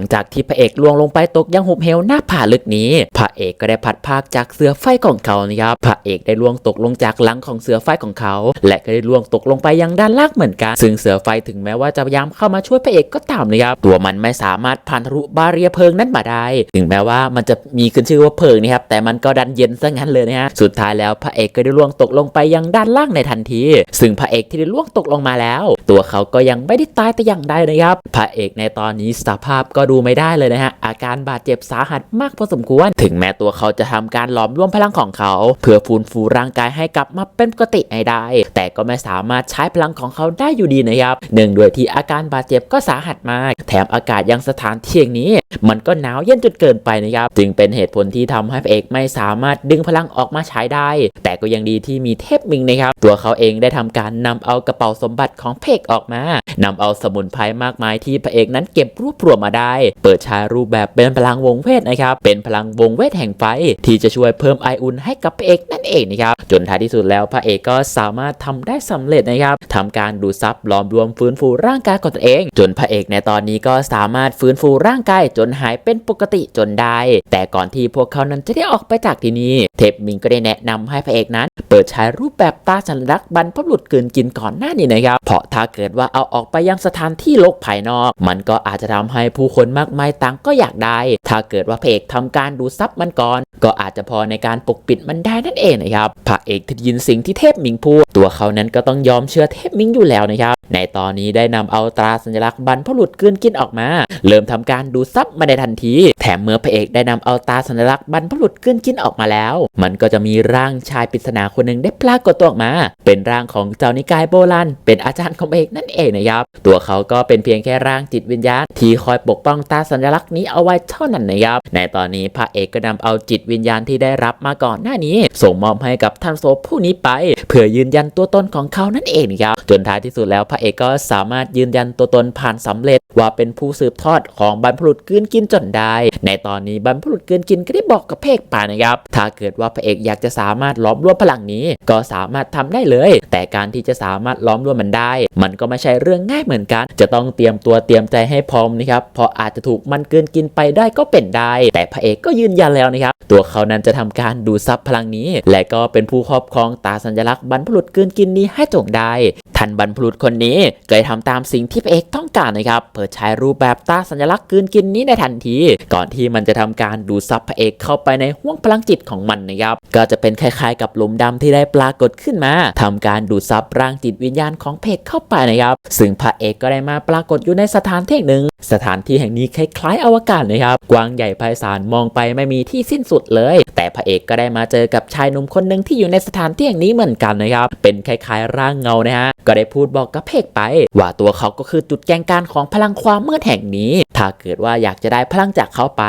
งจากที่พระเอกล่วงลงไปตกยังหุบเหวหน้าผาลึกนี้ พระเอกก็ได้พัดภาคจากเสือไฟของเขานะครับ พระเอกได้ล่วงตกลงจากหลังของเสือไฟของเขา และก็ได้ล่วงตกลงไปยังด้านล่างเหมือนกัน ซึ่งเสือไฟถึงแม้ว่าจะพยายามเข้ามาช่วยพระเอกก็ตามนะครับ ตัวมันไม่สามารถผ่านทะลุบาเรียเพลิงนั้นมาได้ ถึงแม้ว่ามันจะมีขึ้นชื่อว่าเพลิงนะครับ แต่มันก็ดันเย็นซะงั้นเลยนะฮะ สุดท้ายแล้วพระเอกก็ได้ล่วงตกลงไปยังด้านล่างในทันที ซึ่งพระเอกที่ได้ล่วงตกลงมาแล้ว ตัวเขาก็ยังไม่ได้ตายแต่อย่างใดนะครับ พระเอกในตอนนี้สภาพก็ดูไม่ได้เลยนะฮะอาการบาดเจ็บสาหัสมากพอสมควร ถึงแม้ตัวเขาจะทำการหลอมรวมพลังของเขา เพื่อฟูนฟูร่างกายให้กลับมาเป็นปกติให้ได้ แต่ก็ไม่สามารถใช้พลังของเขาได้อยู่ดีนะครับเนื่งด้วยที่อาการบาดเจ็บก็สาหัสมาก แถมอากาศยังสถานที่อย่างนี้ มันก็หนาวเย็นจนเกินไปนะครับจึงเป็นเหตุผลที่ทำให้พระเอกไม่สามารถดึงพลังออกมาใช้ได้ แต่ก็ยังดีที่มีเทพมิงนะครับตัวเขาเองได้ทำการนำเอากระเป๋าสมบัติของเอกออกมา นำเอาสมุนไพรมากมายที่พระเอกนั้นเก็บรวบรวมมาได้ เปิดใช้รูปแบบเป็นพลังวงเวทนะครับ เป็นพลังวงเวทแห่งไฟ ที่จะช่วยเพิ่มไออุ่นให้กับพระเอกนั่นเองนะครับ จนท้ายที่สุดแล้วพระเอกก็สามารถทำได้สำเร็จนะครับทำการดูดซับหลอมรวมฟื้นฟูร่างกายของตัวเอง จนพระเอกในตอนนี้ก็สามารถฟื้นฟูร่างกายจนหายเป็นปกติจนได้ แต่ก่อนที่พวกเขานั้นจะได้ออกไปจากที่นี่เทพมิงก็ได้แนะนำให้พระเอกนั้น เปิดใช้รูปแบบตาสัญลักษณ์บรรพบุรุษเกินกินก่อนหน้านี้นะครับเพราะถ้าเกิดว่าเอาออกไปยังสถานที่โลกภายนอก มันก็อาจจะทำให้ผู้คนมากมายต่างก็อยากได้ ถ้าเกิดว่าพระเอกทำการดูซับมันก่อน ก็อาจจะพอในการปกปิดมันได้นั่นเองนะครับพระเอกที่ได้ยินสิ่งที่เทพมิงพูดตัวเขานั้นก็ต้องยอมเชื่อเทพมิงอยู่แล้วนะครับในตอนนี้ได้นำเอาตราสัญลักษณ์บรรพบุรุษเกินกินออกมา เริ่มทำการดูซับมาในทันที แถมเมื่อพระเอกได้นำเอาตราสัญลักษณ์บรรพบุรุษเกินกินออกมาแล้ว มันก็จะมีร่างชายปริศนาคนหนึ่งได้ปรากฏตัวออกมา เป็นร่างของเจ้านิกายโบราณเป็นอาจารย์ของพระเอกนั่นเองนะครับตัวเขาก็เป็นเพียงแค่ร่างจิตวิญญาณที่คอยปกป้องตาสัญลักษณ์นี้เอาไว้เท่านั้นนะครับ ในตอนนี้พระเอกก็นำเอาจิตวิญญาณที่ได้รับมาก่อนหน้านี้ ส่งมอบให้กับท่านโซผู้นี้ไป เพื่อยืนยันตัวตนของเขานั่นเองครับจนท้ายที่สุดแล้วพระเอกก็สามารถยืนยันตัวตนผ่านสำเร็จ ว่าเป็นผู้สืบทอดของบรรพบุรุษกืนกินจนได้ ในตอนนี้บรรพบุรุษกืนกินก็ได้บอกกับพระเอกไปนะครับ ถ้าเกิดว่าพระเอกอยากจะสามารถล้อมรวมพลังนี้ ก็สามารถทำได้เลย แต่การที่จะสามารถล้อมรวมมันได้ มันก็ไม่ใช่เรื่องง่ายเหมือนกัน จะต้องเตรียมตัวเตรียมใจให้พร้อมนะครับเพราะอาจจะถูกมันเกินกินไปได้ก็เป็นได้ แต่พระเอกก็ยืนยันแล้วนะครับตัวเขานั้นจะทำการดูดซับพลังนี้ และก็เป็นผู้ครอบครองตาสัญลักษณ์บรรพบุรุษเกินกินนี้ให้จงได้ท่านบรรพบุรุษคนนี้ก็ได้ทำตามสิ่งที่พระเอกต้องการนะครับเปิดใช้รูปแบบตาสัญลักษณ์เกินกินนี้ในทันที ก่อนที่มันจะทำการดูดซับพระเอกเข้าไปในห้วงพลังจิตของมันนะครับก็จะเป็นคล้ายๆ กับหลุมดำที่ได้ปรากฏขึ้นมาทำการดูดซับร่างจิตวิญญาณของเอกเข้าไปนะครับ ซึ่งพระเอกก็ได้มาปรากฏอยู่ในสถานที่หนึ่ง สถานที่แห่งนี้คล้ายๆอวกาศนะครับ กว้างใหญ่ไพศาลมองไปไม่มีที่สิ้นสุดเลย แต่พระเอกก็ได้มาเจอกับชายหนุ่มคนหนึ่งที่อยู่ในสถานที่แห่งนี้เหมือนกันนะครับ เป็นคล้ายๆร่างเงานะฮะ ก็ได้พูดบอกกับเพกไป ว่าตัวเขาก็คือจุดแกนการของพลังความมืดแห่งนี้ ถ้าเกิดว่าอยากจะได้พลังจากเขาไป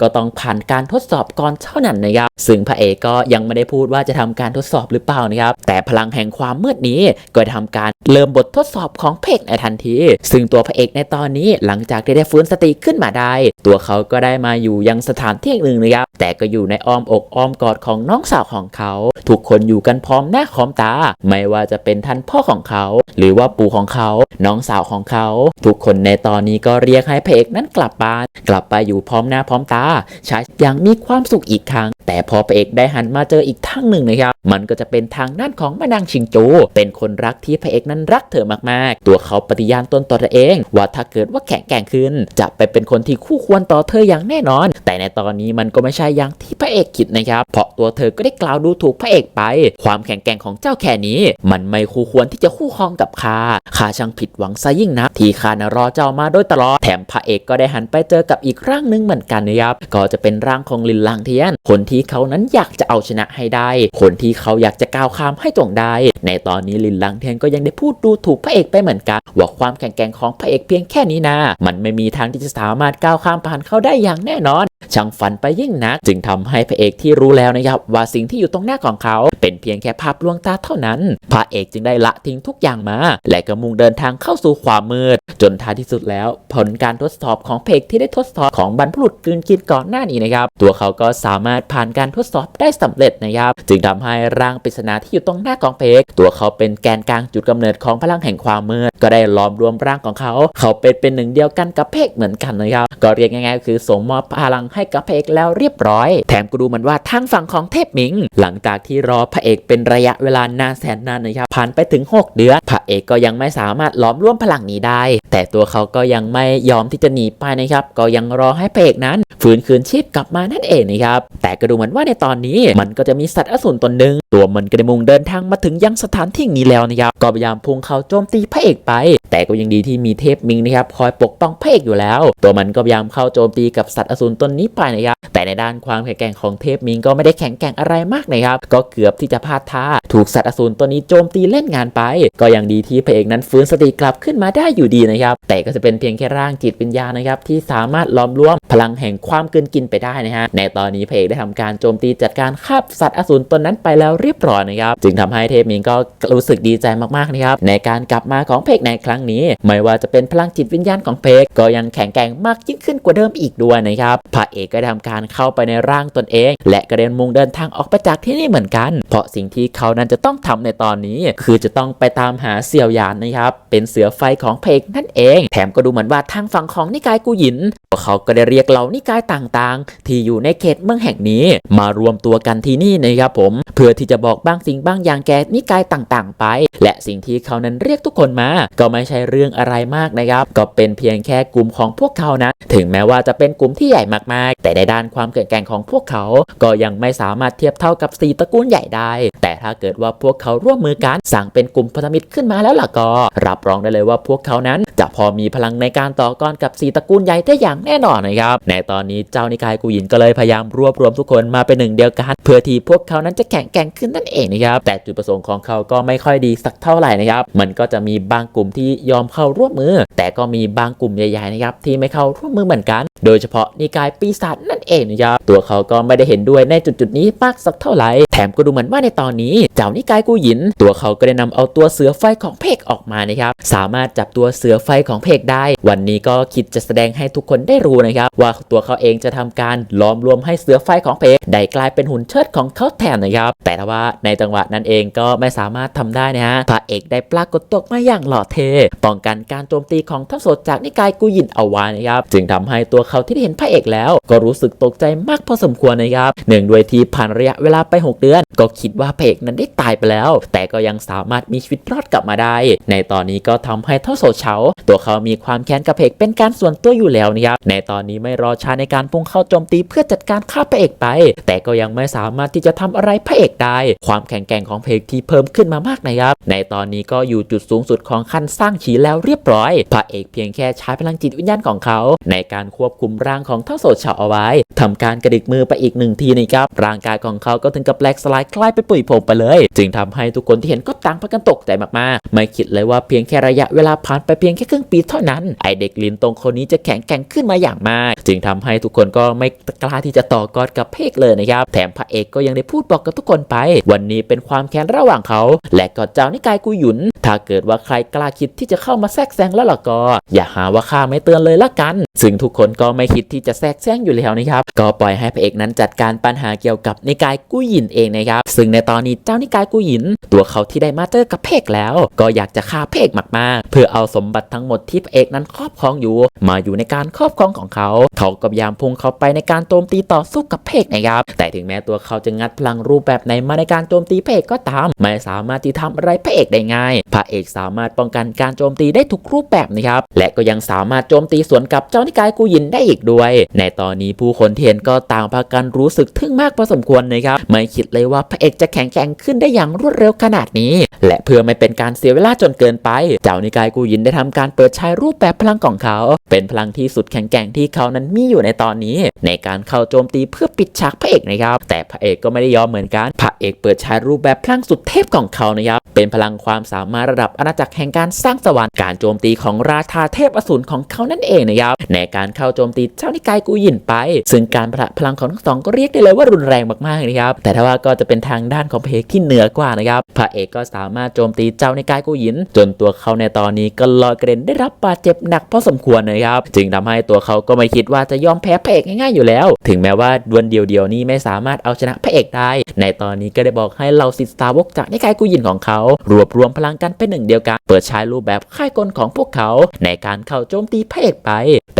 ก็ต้องผ่านการทดสอบก่อนเท่านั้นนะครับ ซึ่งพระเอกก็ยังไม่ได้พูดว่าจะทำการทดสอบหรือเปล่านะครับ แต่พลังแห่งความมืดนี้ก็ทำการเริ่มบททดสอบของเพกในทันที ซึ่งตัวพระเอกในตอนนี้หลังจากที่ได้ฟื้นสติขึ้นมาได้ ตัวเขาก็ได้มาอยู่ยังสถานที่หนึ่งนะครับแต่ก็อยู่ในอ้อมอกอ้อมกอดของน้องสาวของเขา ทุกคนอยู่กันพร้อมหน้าพร้อมตา ไม่ว่าจะเป็นท่านพ่อของเขา หรือว่าปู่ของเขา น้องสาวของเขา ทุกคนในตอนนี้ก็เรียกให้พระเอกนั้นกลับบ้าน กลับไปอยู่พร้อมหน้าพร้อมตาใช้อย่างมีความสุขอีกครั้ง แต่พอพระเอกได้หันมาเจออีกทางหนึ่งนะครับ มันก็จะเป็นทางด้านของแม่นางชิงโจ เป็นคนรักที่พระเอกนั้นรักเธอมากๆ ตัวเขาปฏิญาณตนต่อตัวเอง ว่าถ้าเกิดว่าแข็งแกร่งขึ้น จะไปเป็นคนที่คู่ควรต่อเธออย่างแน่นอน แต่ในตอนนี้มันก็ไม่ใช่อย่างที่พระเอกคิดนะครับ เพราะตัวเธอก็ได้กล่าวดูถูกพระเอกไป ความแข็งแกร่งของเจ้าแค่นี้ มันไม่คู่ควรที่จะคู่ครองกับข้าข้าช่างผิดหวังซะยิ่งนัก ที่ข้านะรอเจ้ามาโดยตลอดแถมพระเอกก็ได้หันไปเจอกับอีกร่างหนึ่งเหมือนกันนะครับก็จะเป็นร่างของลินลังเทียน คนที่เขานั้นอยากจะเอาชนะให้ได้ คนที่เขาอยากจะก้าวข้ามให้จงได้ ในตอนนี้ลินลังเทียนก็ยังได้พูดดูถูกพระเอกไปเหมือนกันว่าความแข็งแกร่งของพระเอกเพียงแค่นี้นะมันไม่มีทางที่จะสามารถก้าวข้ามผ่านเขาได้อย่างแน่นอนช่างฝันไปยิ่งนัก จึงทำให้พระเอกที่รู้แล้วนะครับว่าสิ่งที่อยู่ตรงหน้าของเขา เป็นเพียงแค่ภาพลวงตาเท่านั้น พระเอกจึงได้ละทิ้งทุกอย่างมา และก็มุ่งเดินทางเข้าสู่ความมืด จนท้ายที่สุดแล้ว ผลการทดสอบของเพกที่ได้ทดสอบของบรรพบุรุษกืนกินก่อนหน้านี้นะครับ ตัวเขาก็สามารถผ่านการทดสอบได้สำเร็จนะครับ จึงทำให้ร่างปริศนาที่อยู่ตรงหน้าของเพกตัวเขาเป็นแกนกลางจุดกำเนิดของพลังแห่งความมืด ก็ได้ล้อมรวมร่างของเขา เขาเป็นเป็นหนึ่งเดียวกันกับเพกเหมือนกันนะครับ ก็เรียกง่ายๆก็คือส่งมอบพลังให้กับเพกแล้วเรียบร้อย แถมก็ดูเหมือนว่าทางฝั่งของเทพหมิง หลังจากที่รอพระเอกเป็นระยะเวลานานแสนนานนะครับผ่านไปถึง 6 เดือนพระเอกก็ยังไม่สามารถล้อมร่วมพลังนี้ได้ แต่ตัวเขาก็ยังไม่ยอมที่จะหนีไปนะครับก็ยังรอให้พระเอกนั้น ฟื้นคืนชีพกลับมานั่นเองนะครับ แต่ก็ดูเหมือนว่าในตอนนี้มันก็จะมีสัตว์อสูรตนหนึ่งตัวมันก็ได้มุ่งเดินทางมาถึงยังสถานที่นี้แล้วนะครับก็พยายามพุ่งเข้าโจมตีพระเอกไป แต่ก็ยังดีที่มีเทพมิงนะครับคอยปกป้องพระเอกอยู่แล้ว ตัวมันก็พยายามเข้าโจมตีกับสัตว์อสูรตนนี้ไปนะครับแต่ในด้านความแข็งแกร่งของเทพมิงก็ไม่ได้แข็งแกร่งอะไรมากนะครับก็เกือบที่จะพลาดท่าถูกสัตว์อสูรตัวนี้โจมตีเล่นงานไป ก็ยังดีที่พระเอกนั้นฟื้นสติกลับขึ้นมาได้อยู่ดีนะครับแต่ก็จะเป็นเพียงแค่ร่างจิตวิญญาณนะครับที่สามารถล้อมรวมพลังแห่งความความเกินกินไปได้นะฮะในตอนนี้พระเอกได้ทำการโจมตีจัดการฆ่าสัตว์อสูรตนนั้นไปแล้วเรียบร้อยนะครับจึงทำให้เทพมิงก็รู้สึกดีใจมากๆนะครับในการกลับมาของเพกในครั้งนี้ ไม่ว่าจะเป็นพลังจิตวิญญาณของเพกก็ยังแข็งแกร่งมากยิ่งขึ้นกว่าเดิมอีกด้วยนะครับพระเอกก็ได้ทำการเข้าไปในร่างตนเอง และกระเด็นมุ่งเดินทางออกไปจากที่นี่เหมือนกัน เพราะสิ่งที่เขานั้นจะต้องทำในตอนนี้ คือจะต้องไปตามหาเสี่ยวหยานนะครับเป็นเสือไฟของเพกนั่นเอง แถมก็ดูเหมือนว่าทางฝั่งของนิกายกูหยิน เขาก็ได้เรียกเหล่านิกายต่างๆ ที่อยู่ในเขตเมืองแห่งนี้ มารวมตัวกันที่นี่นะครับผม เพื่อที่จะบอกบางสิ่งบางอย่างแก่นิกายต่างๆ ไป และสิ่งที่เขานั้นเรียกทุกคนมา ก็ไม่ใช่เรื่องอะไรมากนะครับ ก็เป็นเพียงแค่กลุ่มของพวกเขานะ ถึงแม้ว่าจะเป็นกลุ่มที่ใหญ่มากๆ แต่ในด้านความเก่งแกร่งของพวกเขา ก็ยังไม่สามารถเทียบเท่ากับสีตระกูลใหญ่ได้ แต่ถ้าเกิดว่าพวกเขาร่วมมือกันสั่งเป็นกลุ่มพันธมิตรขึ้นมาแล้วล่ะก็ รับรองได้เลยว่าพวกเขานั้นจะพอมีพลังในการต่อกรกับสีตระกูลใหญ่ได้อย่างแน่นอนนะครับในตอนนี้เจ้านิกายกูหยินก็เลยพยายามรวบรวมทุกคนมาเป็นหนึ่งเดียวกัน เพื่อที่พวกเขานั้นจะแข็งแกร่งขึ้นนั่นเองนะครับแต่จุดประสงค์ของเขาก็ไม่ค่อยดีสักเท่าไหร่นะครับมันก็จะมีบางกลุ่มที่ยอมเข้าร่วมมือ แต่ก็มีบางกลุ่มใหญ่ๆนะครับที่ไม่เข้าร่วมมือเหมือนกัน โดยเฉพาะนิกายปีศาจนั่นเองนะครับตัวเขาก็ไม่ได้เห็นด้วยในจุดๆนี้มากสักเท่าไหร่แถมก็ดูเหมือนว่าในตอนนี้เจ้านิกายกูหยิน ตัวเขาก็ได้นำเอาตัวเสือไฟของเพกออกมานะครับสามารถจับตัวเสือไฟของเพกได้ วันนี้ก็คิดจะแสดงให้ทุกคนได้รู้นะครับว่าตัวเขาเองจะทำการล้อมรวมให้เสือไฟของเพกได้กลายเป็นหุ่นเชิดของเขาแทนนะครับ แต่ว่าในจังหวะนั้นเองก็ไม่สามารถทำได้นะฮะพระเอกได้ปรากฏตัวมาอย่างหล่อเท่ป้องกันการโจมตีของทั้งสดจากนิกายกูหยินเอาไว้นะครับ จึงทำให้ตัวเขาที่ได้เห็นพระเอกแล้ว ก็รู้สึกตกใจมากพอสมควรนะครับเนื่องด้วยที่ผ่านระยะเวลาไป 6 เดือน ก็คิดว่าพระเอกนั้นได้ตายไปแล้ว แต่ก็ยังสามารถมีชีวิตรอดกลับมาได้ ในตอนนี้ก็ทำให้ท่าโสดเฉาตัวเขามีความแค้นกับพเอกเป็นการส่วนตัวอยู่แล้วนะครับในตอนนี้ไม่รอช้าในการพุ่งเข้าโจมตีเพื่อจัดการฆ่าพระเอกไป แต่ก็ยังไม่สามารถที่จะทำอะไรพระเอกได้ ความแข็งแกร่งของเพระเอกที่เพิ่มขึ้นมามากนะครับ ในตอนนี้ก็อยู่จุดสูงสุดของขั้นสร้างฉีแล้วเรียบร้อย พระเอกเพียงแค่ใช้พลังจิตวิญญาณของเขา ในการควบคุมร่างของเท่าโสดเฉาเอาไว้ทำการกระดิกมือไปอีกหนึ่งทีนะครับร่างกายของเขาก็ถึงกับแหลกสลายคล้ายไปปุ๋ยผงไปเลย จึงทำให้ทุกคนที่เห็นก็ต่างพากันตกใจมากๆ ไม่คิดเลยว่าเพียงแค่ระยะเวลาผ่านไปเพียงแค่ครึ่งปีเท่านั้นไอเด็กลินตรงคนนี้จะแข็งแกร่งขึ้นมาอย่างมาก จึงทำให้ทุกคนก็ไม่กล้าที่จะต่อกอดกับเพกเลยนะครับ แถมพระเอกก็ยังได้พูดบอกกับทุกคนไป วันนี้เป็นความแค้นระหว่างเขา และก็เจ้านิกายกุยุน ถ้าเกิดว่าใครกล้าคิดที่จะเข้ามาแทรกแซงแล้วล่ะก็ อย่าหาว่าข้าไม่เตือนเลยละกัน ซึ่งทุกคนก็ไม่คิดที่จะแทรกแซงอยู่แล้วนะครับ ก็ปล่อยให้พระเอกนั้นจัดการปัญหาเกี่ยวกับนิกายกุยินเองนะครับ ซึ่งในตอนนี้เจ้านิกายกุยิน ตัวเขาที่ได้มาเจอกับเพกแล้ว ก็อยากจะฆ่าเพกมากๆ เพื่อเอาสมบัติทั้งหมดที่พระเอกนั้นครอบครองอยู่ มาอยู่ในการครอบครองของเขา เขาก็พยายามพุ่งเข้าไปในการโจมตีต่อสู้กับเพกนะครับ แต่ถึงแม้ตัวเขาจะงัดพลังรูปแบบไหนมาในการโจมตีเอกก็ตาม ไม่สามารถที่ทำอะไรพระเอกได้ง่ายพระเอกสามารถป้องกันการโจมตีได้ทุกรูปแบบนะครับ และก็ยังสามารถโจมตีสวนกับเจ้านิกายกูยินได้อีกด้วย ในตอนนี้ผู้คนที่เห็นก็ต่างพากันรู้สึกทึ่งมากพอสมควรนะครับ ไม่คิดเลยว่าพระเอกจะแข็งแกร่งขึ้นได้อย่างรวดเร็วขนาดนี้ และเพื่อไม่เป็นการเสียเวลาจนเกินไป เจ้านิกายกูยินได้ทำการเปิดใช้รูปแบบพลังของเขา เป็นพลังที่สุดแข็งแกร่งที่เขานั้นมีอยู่ในตอนนี้ ในการเข้าโจมตีเพื่อปิดฉากพระเอกนะครับ แต่พระเอกก็ไม่ได้ยอมเหมือนกันพระเอกเปิดใช้รูปแบบพลังสุดเทพของเขานะครับเป็นพลังความสามารถระดับอาณาจักรแห่งการสร้างสวรรค์การโจมตีของราชาเทพอสูรของเขานั่นเองนะครับในการเข้าโจมตีเจ้านิกายกูยินไป ซึ่งการประพลังของทั้งสองก็เรียกได้เลยว่ารุนแรงมากๆนะครับแต่ถ้าว่าก็จะเป็นทางด้านของพระเอกที่เหนือกว่านะครับพระเอกก็สามารถโจมตีเจ้านิกายกูยิน จนตัวเขาในตอนนี้ก็ลอยกระเด็นได้รับบาดเจ็บหนักพอสมควรนะครับจึงทำให้ตัวเขาก็ไม่คิดว่าจะยอมแพ้พระเอกง่ายๆอยู่แล้ว ถึงแม้ว่าดวลเดียวๆนี้ไม่สามารถเอาชนะพระเอกได้ ในตอนนี้ก็ได้บอกให้เราสิทธิ์สาวกจากนิกายกูยินของเขา รวบรวมพลังกันเป็นหนึ่งเดียวกัน เปิดใช้รูปแบบค่ายกลของพวกเขา ในการเข้าโจมตีพระเอกไป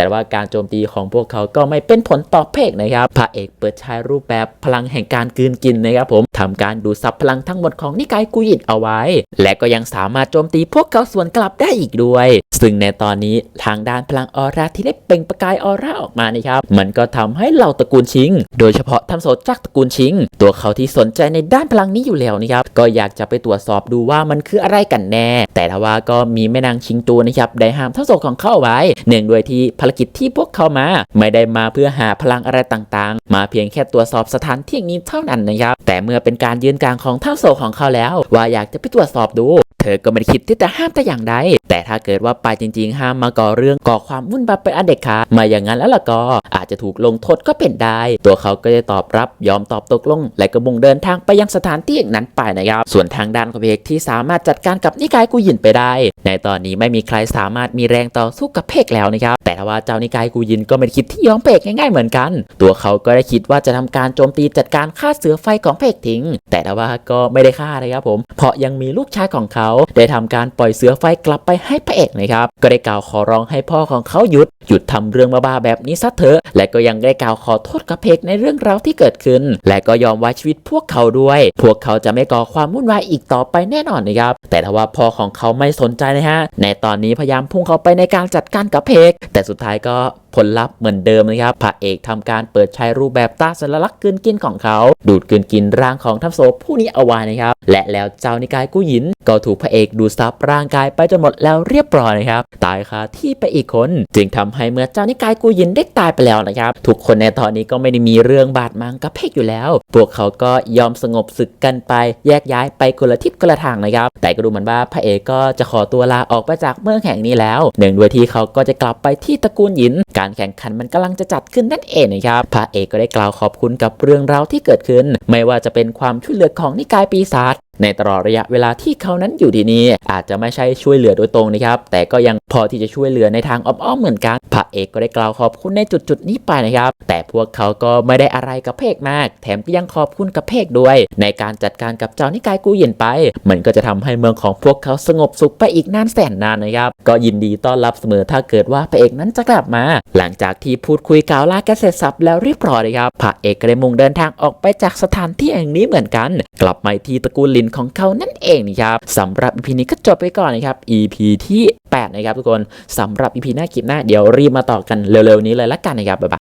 แต่ว่าการโจมตีของพวกเขาก็ไม่เป็นผลต่อพระเอกนะครับพระเอกเปิดใช้รูปแบบพลังแห่งการกืนกินนะครับผมทำการดูดซับพลังทั้งหมดของนิกายกูหยินเอาไว้ และก็ยังสามารถโจมตีพวกเขาสวนกลับได้อีกด้วย ซึ่งในตอนนี้ทางด้านพลังออร่าที่ได้เปล่งประกายออร่าออกมานะครับมันก็ทำให้เหล่าตระกูลชิง โดยเฉพาะทำโซจากตระกูลชิง ตัวเขาที่สนใจในด้านพลังนี้อยู่แล้วนะครับก็อยากจะไปตรวจสอบดูว่ามันคืออะไรกันแน่ แต่ทว่าก็มีแม่นางชิงตูนะครับได้ห้ามทั้งโซของเขาเอาไว้เนื่องด้วยที่ภารกิจที่พวกเขามา ไม่ได้มาเพื่อหาพลังอะไรต่างๆ มาเพียงแค่ตรวจสอบสถานที่นี้เท่านั้นนะครับ แต่เมื่อเป็นการยืนกลางของท่าโศของเขาแล้ว ว่าอยากจะไปตรวจสอบดู เธอก็ไม่ได้คิดที่จะห้ามแต่อย่างใดแต่ถ้าเกิดว่าไปจริง ๆ ห้ามมาก่อเรื่องก่อความวุ่นวายเป็นอันเด็ดขาดมาอย่างนั้นแล้วล่ะก็อาจจะถูกลงโทษก็เป็นได้ ตัวเขาก็จะตอบรับยอมตอบตกลง และก็มุ่งเดินทางไปยังสถานที่นั้นไปนะครับ ส่วนทางด้านของเพกที่สามารถจัดการกับนิกายกูยินไปได้ ในตอนนี้ไม่มีใครสามารถมีแรงต่อสู้กับเพกแล้วนะครับแต่ว่าเจ้านิกายกูยินก็ไม่ได้คิดที่ยอมเพกง่ายๆเหมือนกัน ตัวเขาก็ได้คิดว่าจะทำการโจมตีจัดการฆ่าเสือไฟของเพกทิ้ง แต่ว่าก็ไม่ได้ฆ่านะครับผม เพราะยังมีลูกชายของเขาได้ทำการปล่อยเสือไฟกลับไปให้พระเอกนะครับก็ได้กล่าวขอร้องให้พ่อของเขาหยุด หยุดทำเรื่องบ้าๆแบบนี้ซะเถอะ และก็ยังได้กล่าวขอโทษกับเพกในเรื่องราวที่เกิดขึ้น และก็ยอมไว้ชีวิตพวกเขาด้วย พวกเขาจะไม่ก่อความวุ่นวายอีกต่อไปแน่นอนนะครับ แต่ถ้าว่าพ่อของเขาไม่สนใจนะฮะ ในตอนนี้พยายามพุ่งเข้าไปในการจัดการกับเพก แต่สุดท้ายก็ผลลัพธ์เหมือนเดิมนะครับ พระเอกทำการเปิดใช้รูปแบบตาสัญลักษณ์กืนกินของเขา ดูดกืนกินร่างของทัพโซผู้นี้เอาไว้นะครับ และแล้วเจ้านิกายกู้หยิน ก็ถูกพระเอกดูดซับร่างกายไปจนหมดแล้วเรียบร้อยนะครับ ตายคาที่ไปอีกคน จึงทำให้เมื่อเจ้านิกายกูยินได้ตายไปแล้วนะครับ ทุกคนในตอนนี้ก็ไม่ได้มีเรื่องบาดหมางกับเพกอยู่แล้ว พวกเขาก็ยอมสงบศึกกันไป แยกย้ายไปคนละทิศคนละทางนะครับ แต่ก็ดูเหมือนว่าพระเอกก็จะขอตัวลาออกไปจากเมืองแห่งนี้แล้ว หนึ่งด้วยที่เขาก็จะกลับไปที่ตระกูลหยิน การแข่งขันมันกำลังจะจัดขึ้นนั่นเองนะครับพระเอกก็ได้กล่าวขอบคุณกับเรื่องราวที่เกิดขึ้น ไม่ว่าจะเป็นความช่วยเหลือของนิกายปีศาจในตลอดระยะเวลาที่เขานั้นอยู่ที่นี่อาจจะไม่ใช่ช่วยเหลือโดยตรงนะครับ แต่ก็ยังพอที่จะช่วยเหลือในทางอ้อมๆเหมือนกันพระเอกก็ได้กล่าวขอบคุณในจุดๆนี้ไปนะครับ แต่พวกเขาก็ไม่ได้อะไรกับเพกมาก แถมก็ยังขอบคุณกับเพกด้วย ในการจัดการกับเจ้านิกายกูเย็นไป มันก็จะทำให้เมืองของพวกเขาสงบสุขไปอีกนานแสนนานนะครับ ก็ยินดีต้อนรับเสมอถ้าเกิดว่าพระเอกนั้นจะกลับมาหลังจากที่พูดคุยกล่าวลากันเสร็จสับแล้วเรียบร้อยครับพระเอกก็ได้มุ่งเดินทางออกไปจากสถานที่แห่งนี้เหมือนกัน กลับมาที่ตระกูลลินของเขานั่นเองนะครับสำหรับ EP นี้ก็จบไปก่อนนะครับ EP ที่ 8 นะครับทุกคนสำหรับ EP หน้าคลิปหน้าเดี๋ยวรีบมาต่อกันเร็วๆนี้เลยละกันนะครับบ๊ายบาย